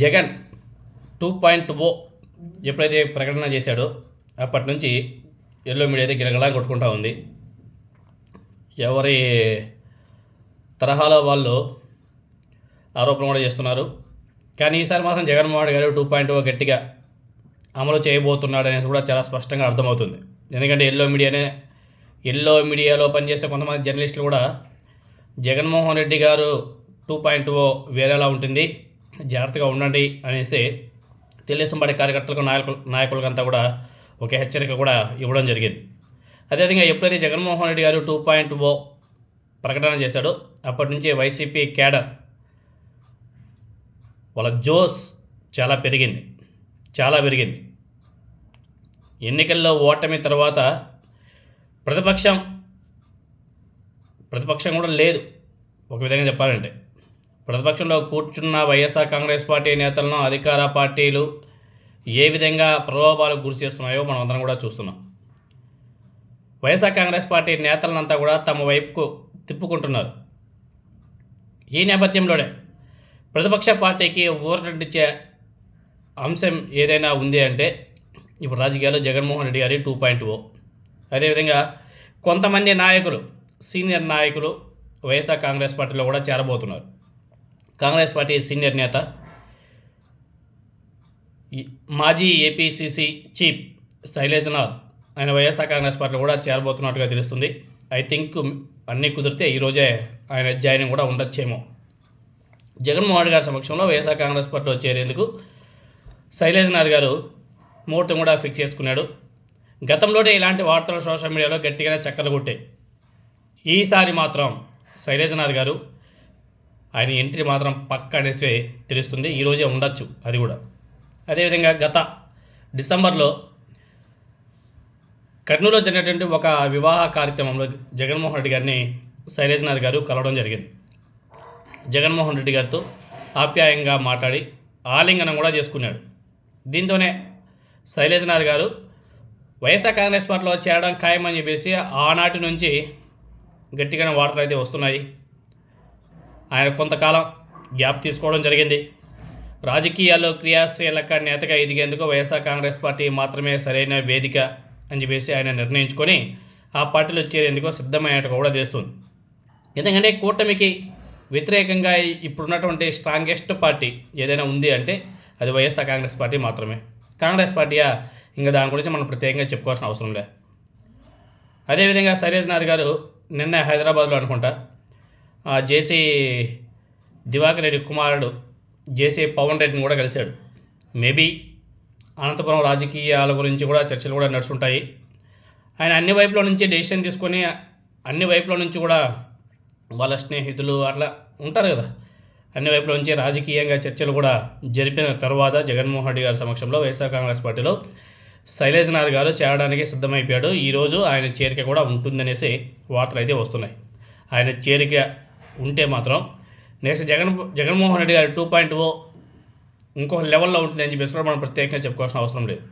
Jagan two point ఓ ఎప్పుడైతే ప్రకటన చేశాడో అప్పటి నుంచి ఎల్లో మీడియా అయితే గిరగలా కొట్టుకుంటా ఉంది. ఎవరి తరహాలో వాళ్ళు ఆరోపణలు కూడా చేస్తున్నారు. కానీ ఈసారి మాత్రం జగన్మోహన్ గారు టూ పాయింట్ ఓ గట్టిగా అమలు చేయబోతున్నాడు అనేసి కూడా చాలా స్పష్టంగా అర్థమవుతుంది. ఎందుకంటే ఎల్లో మీడియానే ఎల్లో మీడియాలో పనిచేసే కొంతమంది జర్నలిస్టులు కూడా జగన్మోహన్ రెడ్డి గారు టూ పాయింట్ ఓ వేరేలా ఉంటుంది. జాగ్రత్తగా ఉండండి అనేసి తెలుగుదేశం పార్టీ కార్యకర్తలకు నాయకులు నాయకులకంతా కూడా ఒక హెచ్చరిక కూడా ఇవ్వడం జరిగింది. అదేవిధంగా ఎప్పుడైతే జగన్మోహన్ రెడ్డి గారు టూ పాయింట్ ఓ ప్రకటన చేశాడో అప్పటి నుంచి వైసీపీ క్యాడర్ వాళ్ళ జోస్ చాలా పెరిగింది. చాలా పెరిగింది. ఎన్నికల్లో ఓటమి తర్వాత ప్రతిపక్షం ప్రతిపక్షం కూడా లేదు. ఒక విధంగా చెప్పాలంటే. ప్రతిపక్షంలో కూర్చున్న వైఎస్ఆర్ కాంగ్రెస్ పార్టీ నేతలను అధికార పార్టీలు ఏ విధంగా ప్రలోభాలకు గురి చేస్తున్నాయో మనం అందరం కూడా చూస్తున్నాం. వైఎస్ఆర్ కాంగ్రెస్ పార్టీ నేతలనంతా కూడా తమ వైపుకు తిప్పుకుంటున్నారు. ఈ నేపథ్యంలోనే ప్రతిపక్ష పార్టీకి ఊరటిచ్చే అంశం ఏదైనా ఉంది అంటే ఇప్పుడు రాజకీయాల్లో జగన్మోహన్ రెడ్డి గారి టూ పాయింట్ ఓ. అదేవిధంగా కొంతమంది నాయకులు సీనియర్ నాయకులు వైఎస్ఆర్ కాంగ్రెస్ పార్టీలో కూడా చేరబోతున్నారు. కాంగ్రెస్ పార్టీ సీనియర్ నేత మాజీ ఏపీసీసీ చీఫ్ శైలేజనాథ్ ఆయన వైఎస్ఆర్ కాంగ్రెస్ పార్టీలో కూడా చేరబోతున్నట్టుగా తెలుస్తుంది. ఐ థింక్ అన్నీ కుదిరితే ఈరోజే ఆయన జాయినింగ్ కూడా ఉండొచ్చేమో. జగన్మోహన్ రెడ్డి గారి సమక్షంలో వైఎస్ఆర్ కాంగ్రెస్ పార్టీలో చేరేందుకు శైలేజ్నాథ్ గారు ముహూర్తం కూడా ఫిక్స్ చేసుకున్నాడు. గతంలోనే ఇలాంటి వార్తలు సోషల్ మీడియాలో గట్టిగానే చక్కలు కొట్టాయి. ఈసారి మాత్రం శైలేజ్నాథ్ గారు ఆయన ఎంట్రీ మాత్రం పక్క అనేసి తెలుస్తుంది ఈరోజే ఉండొచ్చు అది కూడా. అదేవిధంగా గత డిసెంబర్లో కర్నూలులో జరిగినటువంటి ఒక వివాహ కార్యక్రమంలో జగన్మోహన్ రెడ్డి గారిని శైలేజ్నాథ్ గారు కలవడం జరిగింది. జగన్మోహన్ రెడ్డి గారితో ఆప్యాయంగా మాట్లాడి ఆలింగనం కూడా చేసుకున్నాడు. దీంతోనే శైలేజ్నాథ్ గారు వైఎస్ఆర్ కాంగ్రెస్ పార్టీలో చేరడం ఖాయమని చెప్పేసి ఆనాటి నుంచి గట్టిగానే వార్తలు అయితే వస్తున్నాయి. ఆయన కొంతకాలం గ్యాప్ తీసుకోవడం జరిగింది. రాజకీయాల్లో క్రియాశీలక నేతగా ఎదిగేందుకు వైఎస్ఆర్ కాంగ్రెస్ పార్టీ మాత్రమే సరైన వేదిక అని చెప్పేసి ఆయన నిర్ణయించుకొని ఆ పార్టీలో చేరేందుకు సిద్ధమైనట్టుగా కూడా తెలుస్తుంది. ఎందుకంటే కూటమికి వ్యతిరేకంగా ఇప్పుడున్నటువంటి స్ట్రాంగెస్ట్ పార్టీ ఏదైనా ఉంది అంటే అది వైఎస్ఆర్ కాంగ్రెస్ పార్టీ మాత్రమే. కాంగ్రెస్ పార్టీయా ఇంకా దాని గురించి మనం ప్రత్యేకంగా చెప్పుకోవాల్సిన అవసరం లేదు. అదేవిధంగా సరేజ్నాథ్ గారు నిన్న హైదరాబాద్లో అనుకుంటా జేసీ దివాకర్ రెడ్డి కుమారుడు జేసీ పవన్ రెడ్డిని కూడా కలిశాడు. మేబీ అనంతపురం రాజకీయాల గురించి కూడా చర్చలు కూడా నడుచుంటాయి ఆయన అన్ని వైపుల నుంచి డెసిషన్ తీసుకొని అన్ని వైపుల నుంచి కూడా వాళ్ళ స్నేహితులు అట్లా ఉంటారు కదా. అన్ని వైపుల నుంచి రాజకీయంగా చర్చలు కూడా జరిపిన తర్వాత జగన్మోహన్ రెడ్డి గారి సమక్షంలో వైఎస్ఆర్ కాంగ్రెస్ పార్టీలో శైలేజ్నాథ్ గారు చేరడానికి సిద్ధమైపోయాడు. ఈరోజు ఆయన చేరిక కూడా ఉంటుందనేసి వార్తలు అయితే వస్తున్నాయి. ఆయన చేరిక ఉంటే మాత్రం నెక్స్ట్ జగన్ జగన్మోహన్ రెడ్డి గారి టూ పాయింట్ ఓ ఇంకొక లెవెల్లో ఉంటుందని చెప్పేసి కూడా మనం ప్రత్యేకంగా చెప్పుకోవాల్సిన అవసరం లేదు.